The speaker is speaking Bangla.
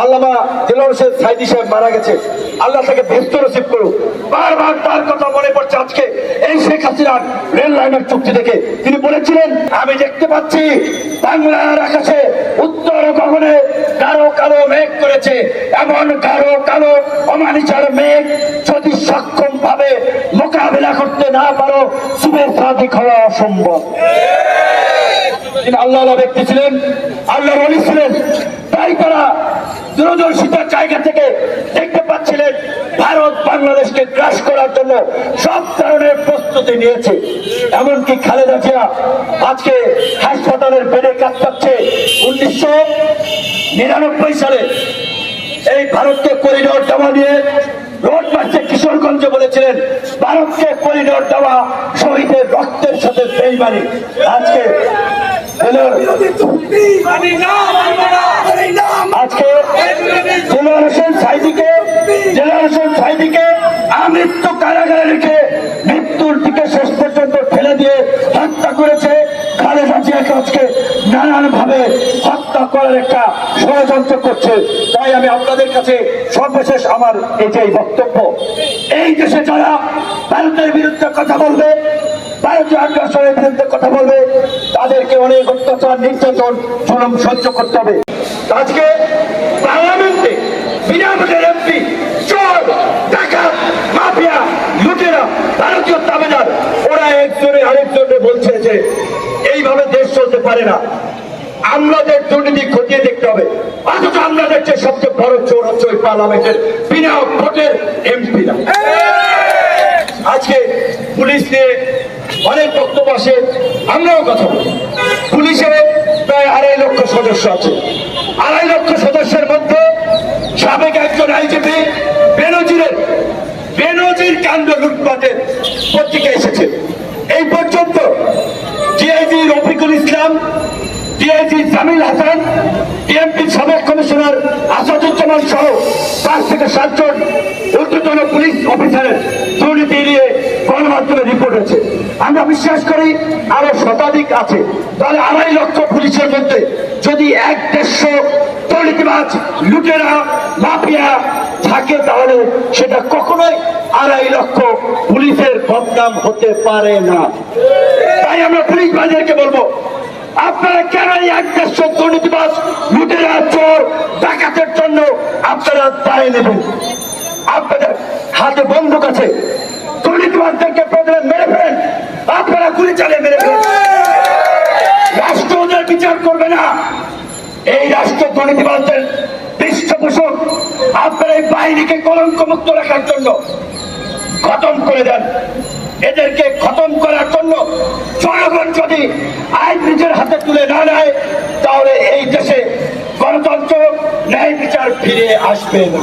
আল্লামা দিলর হোসেন সাইদি সাহেব মারা গেছে। আল্লাহ তাকে ব্যস্ত নসিব করুক। বারবার তার কথা মনে পড়ছে আজকে। এই শেখ হাসিনার রেল লাইনের চুক্তি থেকে তিনি বলেছিলেন, আমি দেখতে পাচ্ছি বাংলার আকাশে উত্তর গগনে কালো কালো মেঘ করেছে। এমন কালো কালো অমানিচার মেঘ যদি সক্ষম ভাবে মোকাবেলা করতে না পারো শুভের সাদিক হওয়া অসম্ভব। তিনি আল্লাহ ব্যক্তি ছিলেন আল্লাহ অলি ছিলেন। তাই তারা দূরদর্শিতার জায়গা থেকে দেখতে পাচ্ছিলেন ভারত বাংলাদেশকে গ্রাস করার জন্য সব ধরনের প্রস্তুতি নিয়েছে। এমনকি খালেদা জিয়া আজকে হাসপাতালের বেডে কাজ পাচ্ছে উনিশশো নিরানব্বই সালে এই ভারতকে করিডোর দেওয়া নিয়ে রোড মার্চে কিশোরগঞ্জে বলেছিলেন, ভারতকে করিডোর দেওয়া শহীদের রক্তের সাথে বেইমানি। আজকে আজকে দিলর হোসেন সাইদিকে হোসেন সাইদিকে আমৃত্যু কারাগারে রেখে মৃত্যুর দিকে শেষ পর্যন্ত ঠেলে দিয়ে হত্যা করেছে। খালেদা জিয়াকে আজকে নানান ভাবে হত্যা করার একটা ষড়যন্ত্র করছে। তাই আমি আপনাদের কাছে সর্বশেষ আমার এটাই বক্তব্য, এই দেশে যারা ভারতের বিরুদ্ধে কথা বলবে, ভারতীয় আগ্রাসনের বিরুদ্ধে কথা বলবে, তাদেরকে অনেক অত্যাচার, নির্যাতন, জুলুম সহ্য করতে হবে। আজকে পার্লামেন্টে বিনা এমপি চোর, ডাকাত, মাফিয়া, লুটেরা, ভারতীয় তাবেদার ওরা একজনে আরেকজনে বলছে যে এইভাবে দেশ চলতে পারে না। আমাদের দুর্নীতি খতিয়ে দেখতে হবে। অথচ আমরা দেখছি সবচেয়ে বড় চোর হচ্ছে ওই পার্লামেন্টের বিনা ভোটের এমপিরা। আজকে পুলিশ নিয়ে অনেক বক্তব্য আসে, আমরাও কথা বলি। পুলিশের প্রায় আড়াই লক্ষ সদস্য আছে আড়াই লক্ষ সদস্যের মধ্যে সাবেক একজন আইজিপি বেনজির কাণ্ড লুটপাটের পত্রিকা এসেছে। এই পর্যন্ত DIG Rafiqul Islam, DIG Jamil Hasan DMP সাবেক কমিশনার আসাদুজ্জামান সহ পাঁচ থেকে সাতজন ঊর্ধ্বতন পুলিশ অফিসারের দুর্নীতি গণমাধ্যমে রিপোর্ট আছে। আমরা বিশ্বাস করি আরও শতাধিক আছে। তাহলে আড়াই লক্ষ পুলিশের মধ্যে যদি এক দেড়শো লুটেরা, মাফিয়া থাকে তাহলে সেটা কখনোই আড়াই লক্ষ পুলিশের বদনাম হতে পারে না। তাই আমরা পুলিশ বাজারকে বলব, আপনারা কেন এক লুটেরা, চোর, ডাকাতের জন্য আপনারা দায় নেবেন? আপনাদের হাতে বন্দুক আছে। দুর্নীতিবাদদেরকে প্রথমে মেরে ফেলেন আপনারা গুলি চালিয়ে মেরে ফেলেন রাষ্ট্র ওদের বিচার করবে না এই রাষ্ট্র পৃষ্ঠপোষক, আপনার এই বাহিনীকে রাখার জন্য খতম করে দেন। এদেরকে খতম করার জন্য জনগণ যদি আইন নিজের হাতে তুলে না নেয়, তাহলে এই দেশে গণতন্ত্র, ন্যায় বিচার ফিরে আসবে না।